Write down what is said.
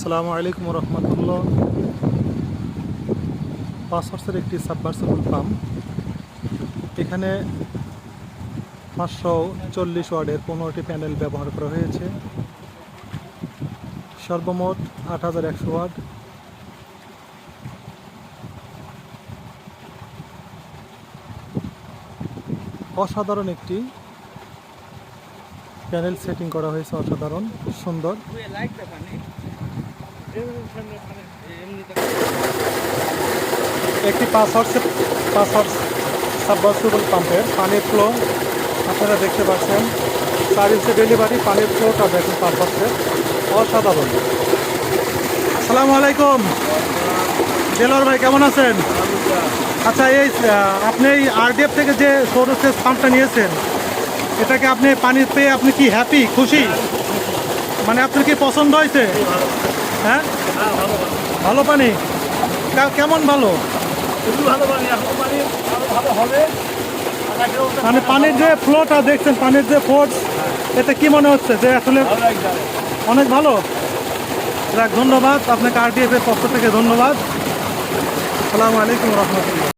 আসসালামু আলাইকুম রহমতুল্লাহ। পাঁচ পাসওয়ার্সের একটি সাবমার্সিবল পাম্প এখানে পাঁচশো চল্লিশ ওয়ার্ডের পনেরোটি প্যানেল ব্যবহার করা হয়েছে। সর্বমোট আট হাজার একশো ওয়ার্ড। অসাধারণ একটি প্যানেল সেটিং করা হয়েছে, অসাধারণ, সুন্দর। একটি পাঁচ হর্স পাঁচ হর্স সাবমার্সিবল পাম্পের পানির ফ্লো আপনারা দেখতে পাচ্ছেন, চার ইঞ্চি ডেলিভারি পানির ফ্লোটা দেখুন পাঁচ হর্সের অসাধারণ। আসসালামু আলাইকুম। জেলার ভাই, কেমন আছেন? আচ্ছা এই আপনি এই আরডিএফ থেকে যে সৌরসেস পাম্পটা নিয়েছেন, এটাকে আপনি পানি পেয়ে আপনি কি হ্যাপি খুশি? মানে আপনার কি পছন্দ হয়েছে? হ্যাঁ? ভালো পানি। কেমন ভালো? মানে পানির যে ফ্লোটা দেখছেন পানির যে ফোর্স এতে কি মনে হচ্ছে যে আসলে অনেক ভালো? যাক ধন্যবাদ। আপনাকে আর ডি এফ এর পক্ষ থেকে ধন্যবাদ। আসসালামু আলাইকুম রহমতুল্লাহ।